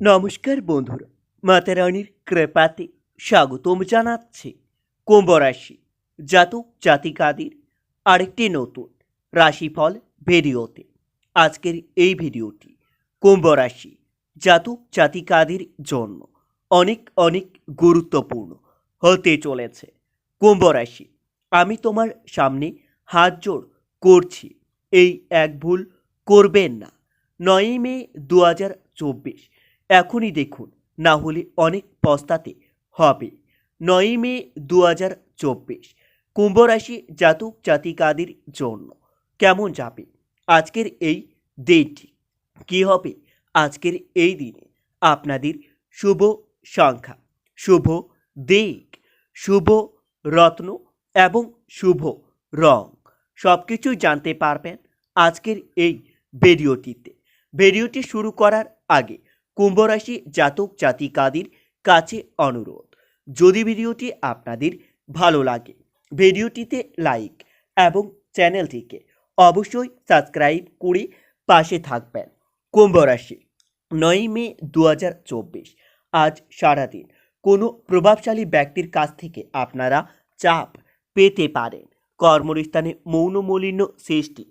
নমস্কার বন্ধুরা, মাতা রানীর কৃপাতে স্বাগতম জানাচ্ছি কুম্ভ রাশি জাতক জাতিকাদের আরেকটি নতুন রাশিফল ভিডিওতে। আজকের এই ভিডিওটি কুম্ভ রাশি জাতক জাতিকাদের জন্য অনেক অনেক গুরুত্বপূর্ণ হতে চলেছে। কুম্ভ রাশি, আমি তোমার সামনে হাত জোড় করছি, এই এক ভুল করবেন না। নয়ই মে দু হাজার চব্বিশ এখনই দেখুন, না হলে অনেক পস্তাতে হবে। নয়ই মে দু হাজার চব্বিশ, কুম্ভ রাশি জাতক জাতিকাদের জন্য। কেমন যাবে? আজকের এই দিনটি কী হবে? আজকের এই দিনে আপনাদের শুভ সংখ্যা, শুভ দিক, শুভ রত্ন এবং শুভ রং। সব কিছুই জানতে পারবেন আজকের এই ভিডিওটিতে। ভিডিওটি শুরু করার আগে কুম্ভ রাশি জাতক, জাতিকাদের কাছে অনুরোধ। যদি ভিডিওটি আপনাদের ভালো লাগে, ভিডিওটিতে লাইক এবং চ্যানেলটিকে অবশ্যই সাবস্ক্রাইব করে পাশে থাকবেন। কুম্ভ রাশি নয় মে দু হাজার চব্বিশ। আজ সারাদিন কোনো প্রভাবশালী ব্যক্তির কাছ থেকে আপনারা চাপ পেতে পারেন। কর্মস্থানে মৌনমলিন্য সৃষ্টি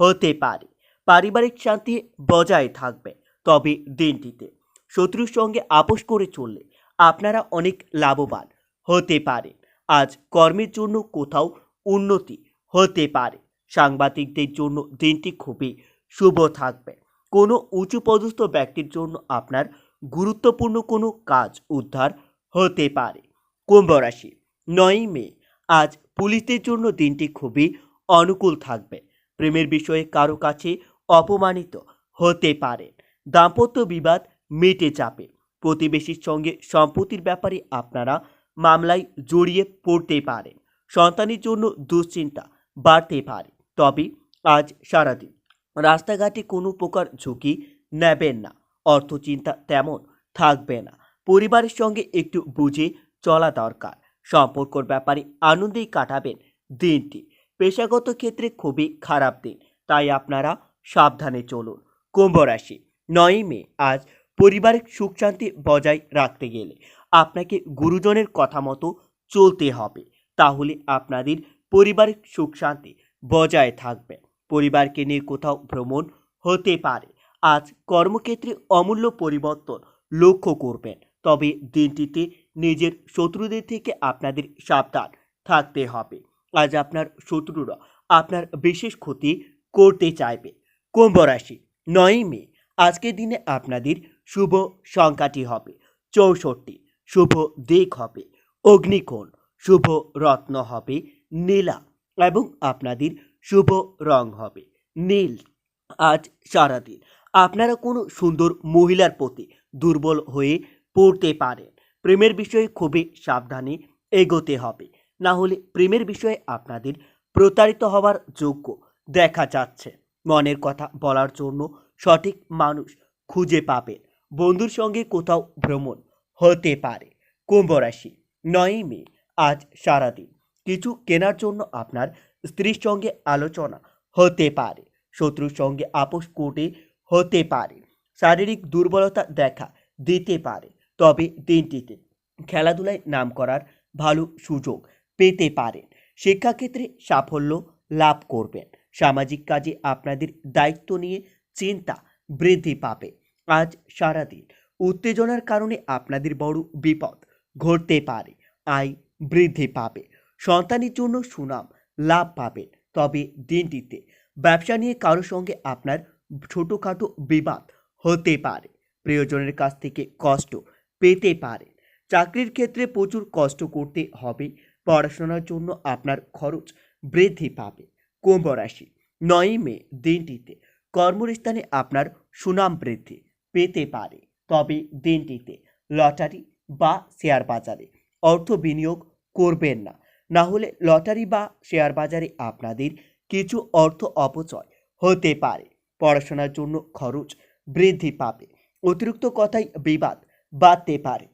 হতে পারে। পারিবারিক শান্তি বজায় থাকবে। তবে দিনটিতে শত্রুর সঙ্গে আপোষ করে চললে আপনারা অনেক লাভবান হতে পারে। আজ কর্মের জন্য কোথাও উন্নতি হতে পারে। সাংবাদিকদের জন্য দিনটি খুবই শুভ থাকবে। কোনো উঁচু পদস্থ ব্যক্তির জন্য আপনার গুরুত্বপূর্ণ কোনো কাজ উদ্ধার হতে পারে। কুম্ভ রাশি, নয়ই মে, আজ পুলিশদের জন্য দিনটি খুবই অনুকূল থাকবে। প্রেমের বিষয়ে কারও কাছে অপমানিত হতে পারেন দাম্পত্য বিবাদ মেটে চাপে। প্রতিবেশীর সঙ্গে সম্পত্তির ব্যাপারে আপনারা মামলায় জড়িয়ে পড়তে পারেন সন্তানের জন্য দুশ্চিন্তা বাড়তে পারে। তবে আজ সারাদিন রাস্তাঘাটে কোনো প্রকার ঝুঁকি নেবেন না। অর্থচিন্তা তেমন থাকবে না। পরিবারের সঙ্গে একটু বুঝে চলা দরকার। সম্পর্কর ব্যাপারে আনন্দেই কাটাবেন দিনটি। পেশাগত ক্ষেত্রে খুবই খারাপ দিন। তাই আপনারা সাবধানে চলুন। কুম্ভ রাশি। নয়ই মে আজ পারিবারিক সুখ শান্তি বজায় রাখতে গেলে আপনাকে গুরুজনের কথা মতো চলতে হবে। তাহলে আপনাদের পারিবারিক সুখ শান্তি বজায় থাকবে। পরিবারকে নিয়ে কোথাও ভ্রমণ হতে পারে। আজ কর্মক্ষেত্রে অমূল্য পরিবর্তন লক্ষ্য করবেন। তবে দিনটিতে নিজের শত্রুদের থেকে আপনাদের সাবধান থাকতে হবে। আজ আপনার শত্রুরা আপনার বিশেষ ক্ষতি করতে চাইবে। কুম্ভ রাশি, নয়ই মে আজকের দিনে আপনাদের শুভ সংখ্যাটি হবে চৌষট্টি, শুভ দিক হবে অগ্নিকোণ, শুভ রত্ন হবে নীলা এবং আপনাদের শুভ রং হবে নীল। আজ সারাদিন আপনারা কোনো সুন্দর মহিলার প্রতি দুর্বল হয়ে পড়তে পারেন। প্রেমের বিষয়ে খুবই সাবধানে এগোতে হবে। না হলে প্রেমের বিষয়ে আপনাদের প্রতারিত হওয়ার যোগ্য দেখা যাচ্ছে। মনের কথা বলার জন্য সঠিক মানুষ খুঁজে পাবেন বন্ধুর সঙ্গে কোথাও ভ্রমণ হতে পারে। কুম্ভ রাশি, নয়ই মে, আজ সারাদিন। কিছু কেনার জন্য আপনার স্ত্রীর সঙ্গে আলোচনা হতে পারে। শত্রুর সঙ্গে আপোষ করতে হতে পারে। শারীরিক দুর্বলতা দেখা দিতে পারে। তবে দিনটিতে খেলাধুলায় নাম করার ভালো সুযোগ পেতে পারেন। শিক্ষাক্ষেত্রে সাফল্য লাভ করবেন। সামাজিক কাজে আপনাদের দায়িত্ব নিয়ে চিন্তা বৃদ্ধি পাবে। আজ সারাদিন উত্তেজনার কারণে আপনাদের বড় বিপদ ঘটতে পারে। আয় বৃদ্ধি পাবে। সন্তানের জন্য সুনাম লাভ পাবেন। তবে দিনটিতে ব্যবসা নিয়ে কারও সঙ্গে আপনার ছোটোখাটো বিবাদ হতে পারে। প্রিয়জনের কাছ থেকে কষ্ট পেতে পারে। চাকরির ক্ষেত্রে প্রচুর কষ্ট করতে হবে। পড়াশোনার জন্য আপনার খরচ বৃদ্ধি পাবে। কুম্ভ রাশি নয়ই মে দিনটিতে কর্মস্থানে আপনার সুনাম বৃদ্ধি পেতে পারে। তবে দিনটিতে লটারি বা শেয়ার বাজারে অর্থ বিনিয়োগ করবেন না। না হলে লটারি বা শেয়ার বাজারে আপনাদের কিছু অর্থ অপচয় হতে পারে। পড়াশোনার জন্য খরচ বৃদ্ধি পাবে। অতিরিক্ত কথাই বিবাদ বাড়তে পারে।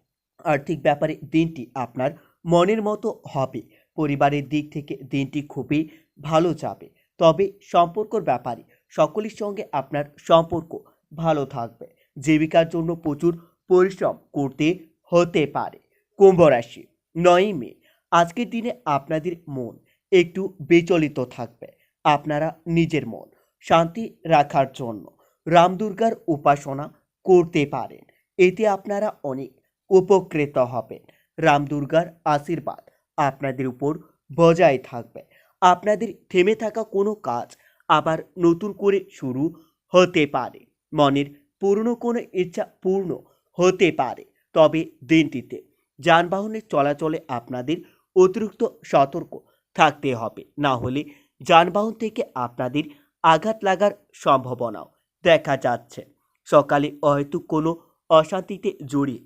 আর্থিক ব্যাপারে দিনটি আপনার মনের মতো হবে। পরিবারের দিক থেকে দিনটি খুবই ভালো যাবে। তবে সম্পর্কর ব্যাপারে সকলের সঙ্গে আপনার সম্পর্ক ভালো থাকবে। জীবিকার জন্য প্রচুর পরিশ্রম করতে হতে পারে। কুম্ভ রাশি, নয়ই মে। আজকের দিনে আপনাদের মন একটু বিচলিত থাকবে। আপনারা নিজের মন শান্তি রাখার জন্য রাম দুর্গার উপাসনা করতে পারেন। এতে আপনারা অনেক উপকৃত হবেন। রাম দুর্গার আশীর্বাদ আপনাদের উপর বজায় থাকবে। আপনাদের থেমে থাকা কোনো কাজ আবার নতুন করে শুরু হতে পারে। মনের পুরনো কোনো ইচ্ছা পূর্ণ হতে পারে। তবে দিনটিতে যানবাহনের চলাচলে আপনাদের অতিরিক্ত সতর্ক থাকতে হবে। না হলে যানবাহন থেকে আপনাদের আঘাত লাগার সম্ভাবনাও দেখা যাচ্ছে। সকালে হয়তো কোনো অশান্তিতে জড়িয়ে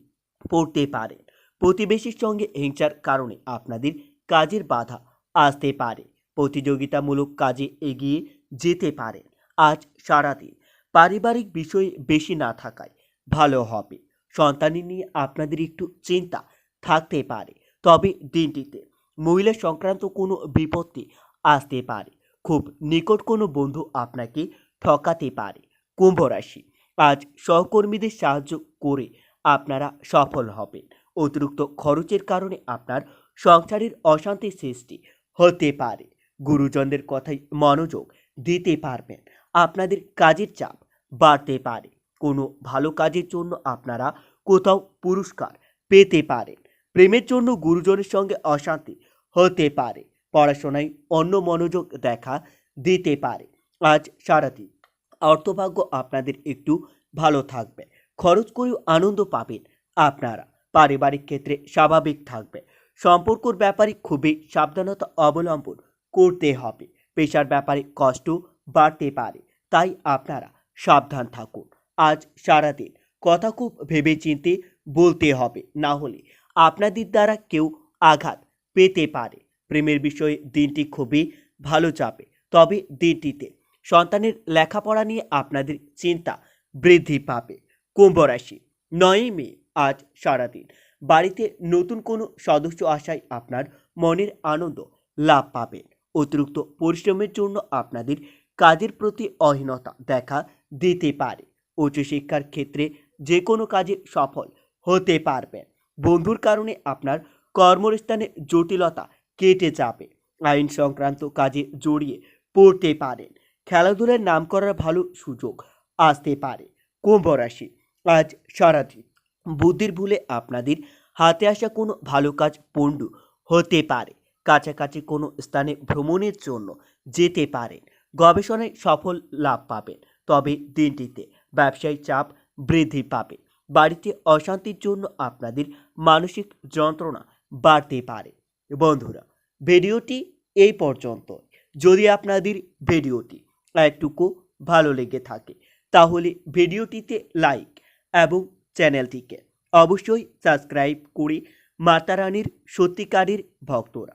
পড়তে পারে। প্রতিবেশীর সঙ্গে হিংসার কারণে আপনাদের কাজের বাধা আসতে পারে। প্রতিযোগিতামূলক কাজে এগিয়ে যেতে পারেন। আজ সারাদিন পারিবারিক বিষয়ে বেশি না থাকায় ভালো হবে। সন্তানের নিয়ে আপনাদের একটু চিন্তা থাকতে পারে। তবে দিনটিতে মহিলা সংক্রান্ত কোনো বিপত্তি আসতে পারে। খুব নিকট কোনো বন্ধু আপনাকে ঠকাতে পারে। কুম্ভ রাশি, আজ সহকর্মীদের সাহায্য করে আপনারা সফল হবেন। অতিরিক্ত খরচের কারণে আপনার সংসারের অশান্তি সৃষ্টি হতে পারে। গুরুজনদের কথায় মনোযোগ দিতে পারবেন। আপনাদের কাজের চাপ বাড়তে পারে। কোনো ভালো কাজের জন্য আপনারা কোথাও পুরস্কার পেতে পারেন। প্রেমের জন্য গুরুজনের সঙ্গে অশান্তি হতে পারে। পড়াশোনায় অন্য মনোযোগ দেখা দিতে পারে। আজ সারাদিন অর্থভাগ্য আপনাদের একটু ভালো থাকবে। খরচ করেও আনন্দ পাবেন আপনারা। পারিবারিক ক্ষেত্রে স্বাভাবিক থাকবে। সম্পর্কর ব্যাপারে খুবই সাবধানতা অবলম্বন করতে হবে। পেশার ব্যাপারে কষ্ট বাড়তে পারে, তাই আপনারা সাবধান থাকুন। আজ সারাদিন কথা খুব ভেবেচিন্তে বলতে হবে, না হলে আপনাদের দ্বারা কেউ আঘাত পেতে পারে। প্রেমের বিষয়ে দিনটি খুবই ভালো যাবে, তবে দিনটিতে সন্তানের লেখাপড়া নিয়ে আপনাদের চিন্তা বৃদ্ধি পাবে। কুম্ভ রাশি, নয়ই মে, আজ সারাদিন। বাড়িতে নতুন কোনো সদস্য আসায় আপনার মনের আনন্দ লাভ পাবেন। অতিরিক্ত পরিশ্রমের জন্য আপনাদের কাজের প্রতি অহীনতা দেখা দিতে পারে। উচ্চশিক্ষার ক্ষেত্রে যে কোনো কাজে সফল হতে পারবেন বন্ধুর কারণে আপনার কর্মস্থানে জটিলতা কেটে যাবে। আইন সংক্রান্ত কাজে জড়িয়ে পড়তে পারেন। খেলাধুলার নাম করার ভালো সুযোগ আসতে পারে। কুম্ভ রাশি, আজ সারাদিন বুদ্ধির ভুলে আপনাদের হাতে আসা কোনো ভালো কাজ পণ্ডু হতে পারে। কাছাকাছি কোনো স্থানে ভ্রমণের জন্য যেতে পারেন। গবেষণায় সফল লাভ পাবেন। তবে দিনটিতে ব্যবসায়িক চাপ বৃদ্ধি পাবে। বাড়িতে অশান্তির জন্য আপনাদের মানসিক যন্ত্রণা বাড়তে পারে। বন্ধুরা, ভিডিওটি এই পর্যন্ত। যদি আপনাদের ভিডিওটি একটুকু ভালো লেগে থাকে, তাহলে ভিডিওটিতে লাইক এবং চ্যানেলটিকে অবশ্যই সাবস্ক্রাইব করে মাতারানির সত্যিকারের ভক্তরা